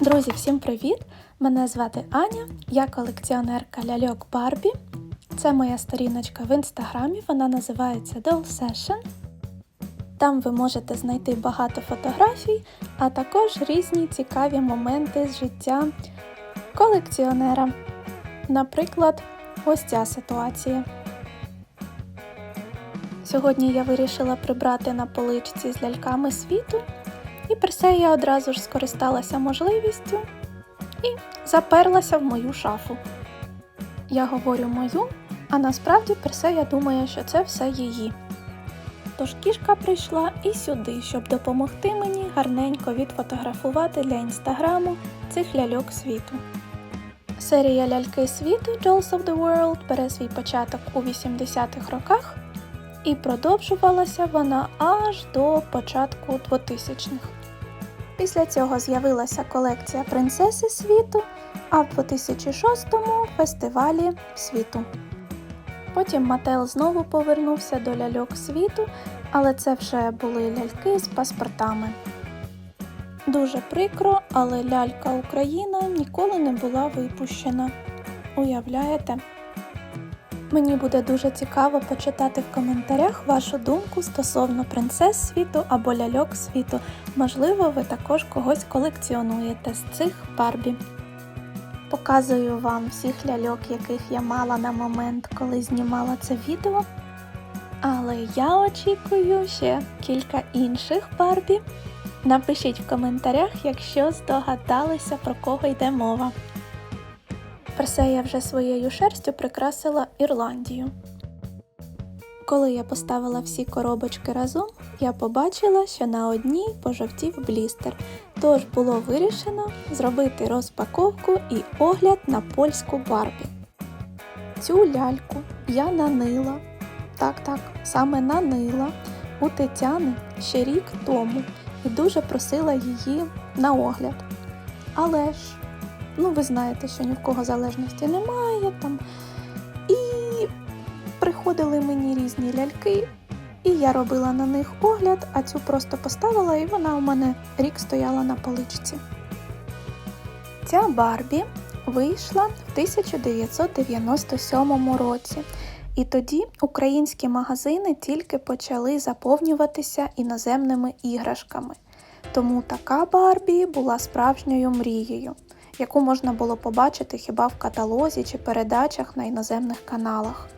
Друзі, всім привіт! Мене звати Аня, я колекціонерка ляльок Барбі. Це моя сторіночка в інстаграмі, вона називається Doll Session. Там ви можете знайти багато фотографій, а також різні цікаві моменти з життя колекціонера. Наприклад, ось ця ситуація. Сьогодні я вирішила прибрати на поличці з ляльками світу, і Персея одразу ж скористалася можливістю і заперлася в мою шафу. Я говорю мою, а насправді Персея думає, що це все її. Тож кішка прийшла і сюди, щоб допомогти мені гарненько відфотографувати для інстаграму цих ляльок світу. Серія ляльки світу Dolls of the World бере свій початок у 80-х роках і продовжувалася вона аж до початку 2000-х. Після цього з'явилася колекція принцеси світу, а в 2006-му фестивалі світу. Потім Мател знову повернувся до ляльок світу, але це вже були ляльки з паспортами. Дуже прикро, але лялька Україна ніколи не була випущена. Уявляєте? Мені буде дуже цікаво почитати в коментарях вашу думку стосовно принцес світу або ляльок світу. Можливо, ви також когось колекціонуєте з цих Барбі. Показую вам всіх ляльок, яких я мала на момент, коли знімала це відео. Але я очікую ще кілька інших Барбі. Напишіть в коментарях, якщо здогадалися, про кого йде мова. Персея вже своєю шерстю прикрасила Ірландію. Коли я поставила всі коробочки разом, я побачила, що на одній пожовтів блістер, тож було вирішено зробити розпаковку і огляд на польську Барбі. Цю ляльку я нанила, так, так, саме нанила у Тетяни ще рік тому і дуже просила її на огляд. Але ж Ну, ви знаєте, що ні в кого залежності немає там. І приходили мені різні ляльки, і я робила на них огляд, а цю просто поставила, і вона у мене рік стояла на поличці. Ця Барбі вийшла в 1997 році. І тоді українські магазини тільки почали заповнюватися іноземними іграшками. Тому така Барбі була справжньою мрією яку можна було побачити хіба в каталозі чи передачах на іноземних каналах.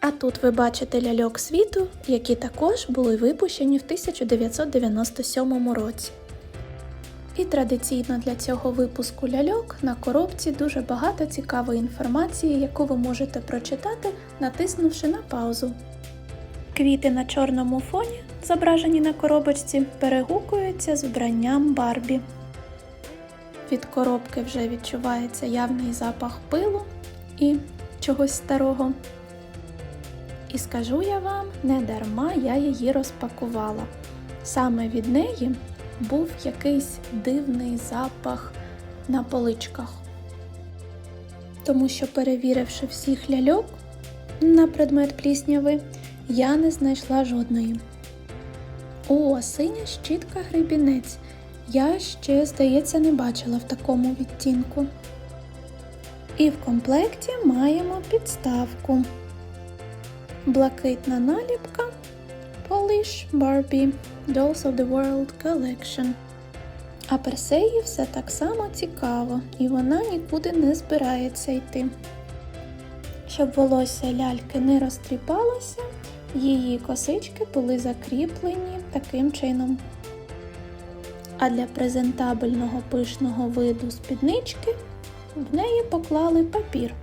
А тут ви бачите ляльок світу, які також були випущені в 1997 році. І традиційно для цього випуску ляльок на коробці дуже багато цікавої інформації, яку ви можете прочитати, натиснувши на паузу. Квіти на чорному фоні, зображені на коробочці, перегукуються з вбранням Барбі. Від коробки вже відчувається явний запах пилу і чогось старого. І скажу я вам, не дарма я її розпакувала. Саме від неї був якийсь дивний запах на поличках. Тому що, перевіривши всіх ляльок на предмет плісняви, я не знайшла жодної. О, синя щітка гребінець. Я ще, здається, не бачила в такому відтінку. І в комплекті маємо підставку. Блакитна наліпка Polish Barbie Dolls of the World Collection. А Персеї все так само цікаво, і вона нікуди не збирається йти. Щоб волосся ляльки не розтріпалося, її косички були закріплені таким чином а для презентабельного пишного виду спіднички в неї поклали папір.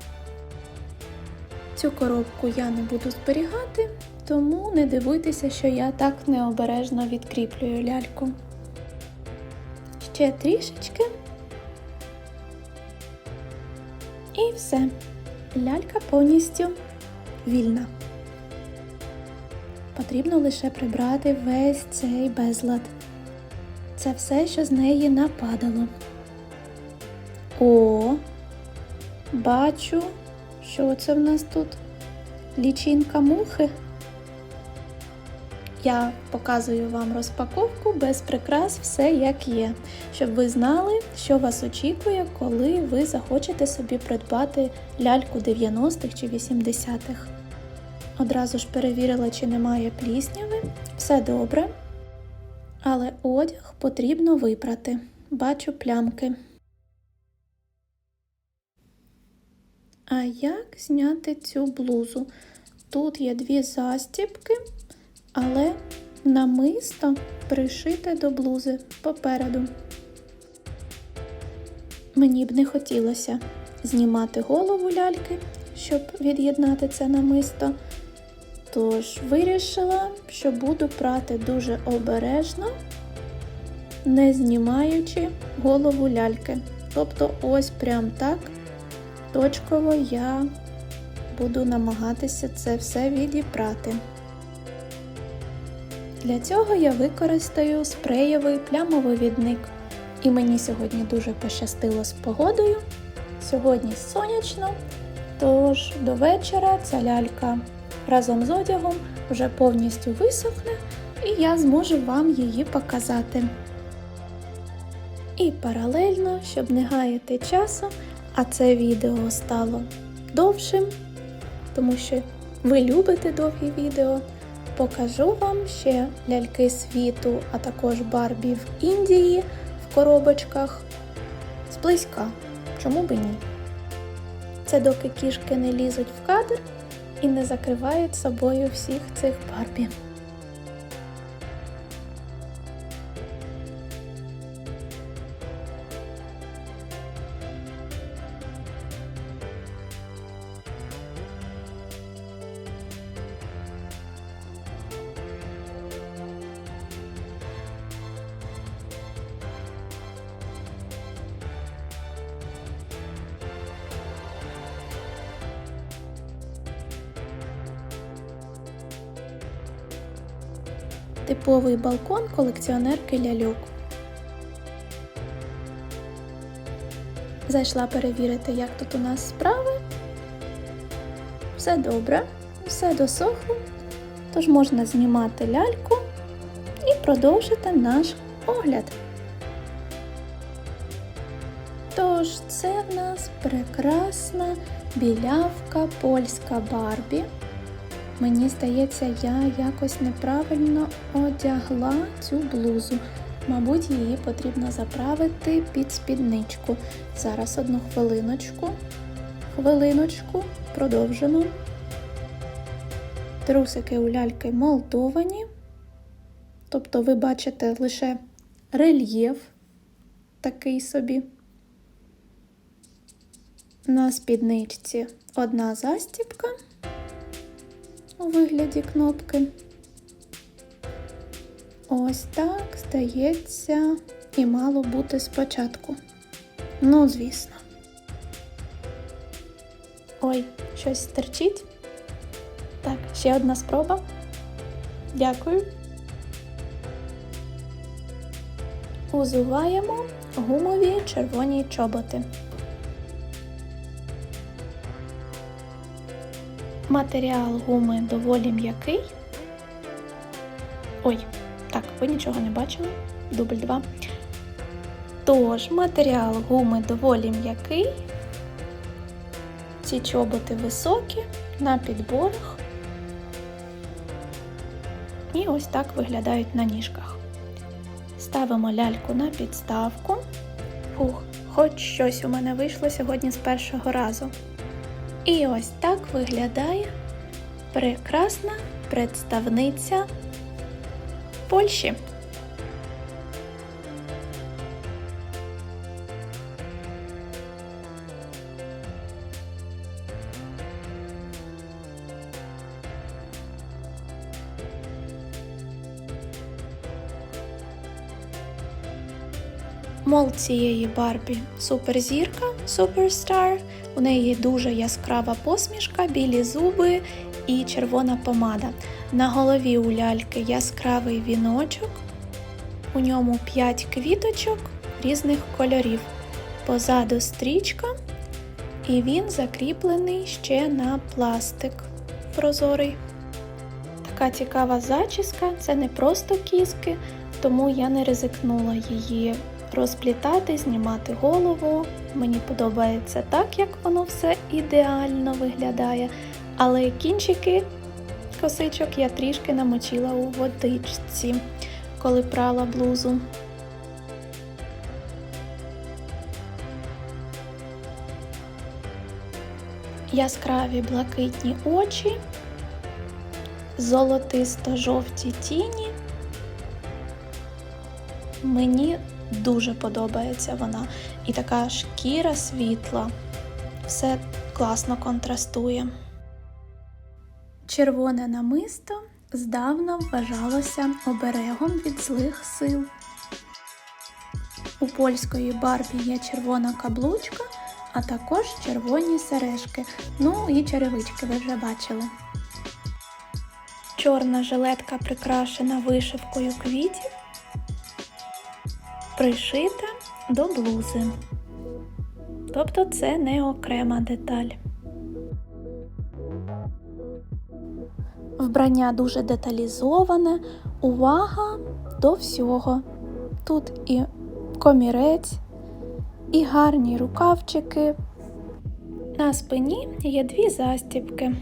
Цю коробку я не буду зберігати, тому не дивуйтеся, що я так необережно відкріплюю ляльку. Ще трішечки. І все. Лялька повністю вільна. Потрібно лише прибрати весь цей безлад. Це все, що з неї нападало. О, бачу, що це в нас тут лічинка мухи. Я показую вам розпаковку без прикрас, все як є, щоб ви знали, що вас очікує, коли ви захочете собі придбати ляльку 90-х чи 80-х. Одразу ж перевірила, чи немає плісняви. Все добре. Але одяг потрібно випрати. Бачу плямки. А як зняти цю блузу? Тут є дві застібки, але намисто пришите до блузи попереду. Мені б не хотілося знімати голову ляльки, щоб від'єднати це намисто. Тож вирішила, що буду прати дуже обережно, не знімаючи голову ляльки. Тобто, ось прям так точково я буду намагатися це все відіпрати. Для цього я використаю спреєвий плямовивідник. І мені сьогодні дуже пощастило з погодою. Сьогодні сонячно, тож до вечора ця лялька разом з одягом вже повністю висохне, і я зможу вам її показати. І паралельно, щоб не гаяти часу, а це відео стало довшим, тому що ви любите довгі відео. Покажу вам ще ляльки світу, а також Барбі в Індії в коробочках. Зблизька, чому би ні? Це доки кішки не лізуть в кадр і не закривають собою всіх цих Барбі. Типовий балкон колекціонерки ляльок. Зайшла перевірити, як тут у нас справи. Все добре, все досохло, тож можна знімати ляльку і продовжити наш огляд. Тож, це в нас прекрасна білявка польська Барбі. Мені здається, я якось неправильно одягла цю блузу. Мабуть, її потрібно заправити під спідничку. Зараз одну хвилиночку. Хвилиночку, продовжимо. Трусики у ляльки молдовані. Тобто, ви бачите лише рельєф такий собі. На спідничці одна застібка у вигляді кнопки. Ось так, здається, і мало бути спочатку. Ну, звісно. Ой, щось стерчить. Так, ще одна спроба. Дякую. Узуваємо гумові червоні чоботи. Матеріал гуми доволі м'який. Ой, так, ви нічого не бачили. Дубль 2. Тож, матеріал гуми доволі м'який. Ці чоботи високі, на підборах. І ось так виглядають на ніжках. Ставимо ляльку на підставку. Фух, хоч щось у мене вийшло сьогодні з першого разу. І ось так виглядає прекрасна представниця Польщі. Мол цієї Барбі суперзірка, суперстар. У неї дуже яскрава посмішка, білі зуби і червона помада. На голові у ляльки яскравий віночок, у ньому 5 квіточок різних кольорів. Позаду стрічка, і він закріплений ще на пластик прозорий. така цікава зачіска, це не просто кіски, тому я не ризикнула її розплітати, знімати голову. Мені подобається так, як воно все ідеально виглядає. Але кінчики косичок я трішки намочила у водичці, коли прала блузу. Яскраві блакитні очі, золотисто-жовті тіні. Мені дуже подобається вона. І така шкіра світла. Все класно контрастує. Червоне намисто здавна вважалося оберегом від злих сил. У польської Барбі є червона каблучка, а також червоні сережки. Ну і черевички ви вже бачили. Чорна жилетка прикрашена вишивкою квітів, пришита до блузи. Тобто це не окрема деталь. Вбрання дуже деталізоване, увага до всього. Тут і комірець, і гарні рукавчики. На спині є дві застібки.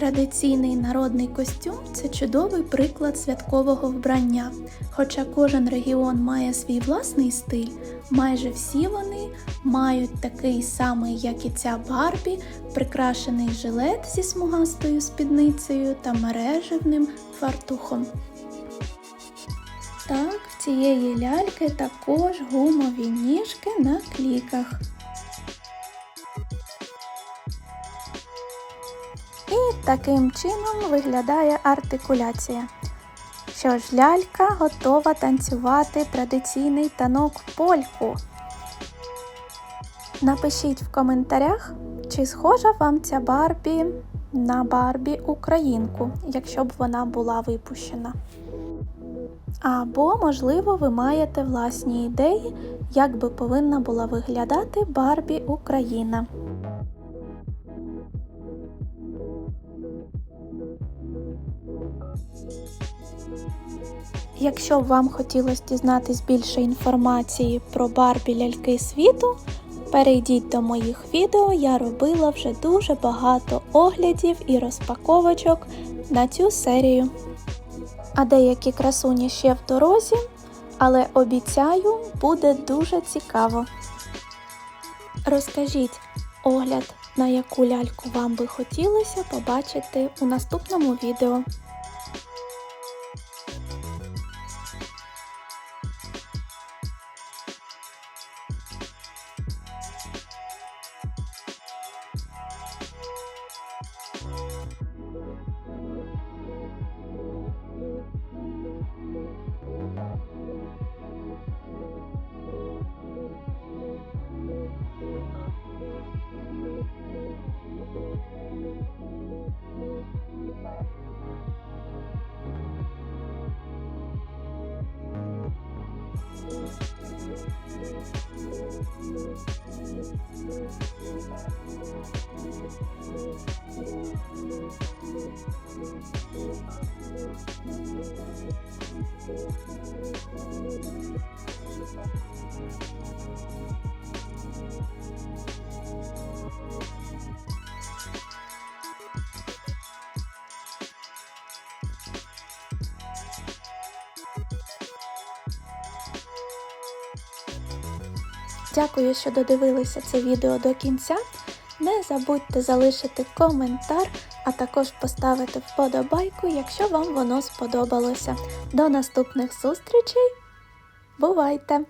Традиційний народний костюм це чудовий приклад святкового вбрання. Хоча кожен регіон має свій власний стиль, майже всі вони мають такий самий, як і ця Барбі, прикрашений жилет зі смугастою спідницею та мережевним фартухом. Так, в цієї ляльки також гумові ніжки на кліках. Таким чином виглядає артикуляція. Що ж, лялька готова танцювати традиційний танок польку. Напишіть в коментарях, чи схожа вам ця Барбі на Барбі Українку, якщо б вона була випущена. Або, можливо, ви маєте власні ідеї, як би повинна була виглядати Барбі Україна. Якщо вам хотілося дізнатись більше інформації про Барбі ляльки світу, перейдіть до моїх відео, я робила вже дуже багато оглядів і розпаковочок на цю серію. А деякі красуні ще в дорозі, але обіцяю, буде дуже цікаво. Розкажіть огляд, на яку ляльку вам би хотілося побачити у наступному відео. Música Дякую, що додивилися це відео до кінця. Не забудьте залишити коментар, а також поставити вподобайку, якщо вам воно сподобалося. До наступних зустрічей! Бувайте!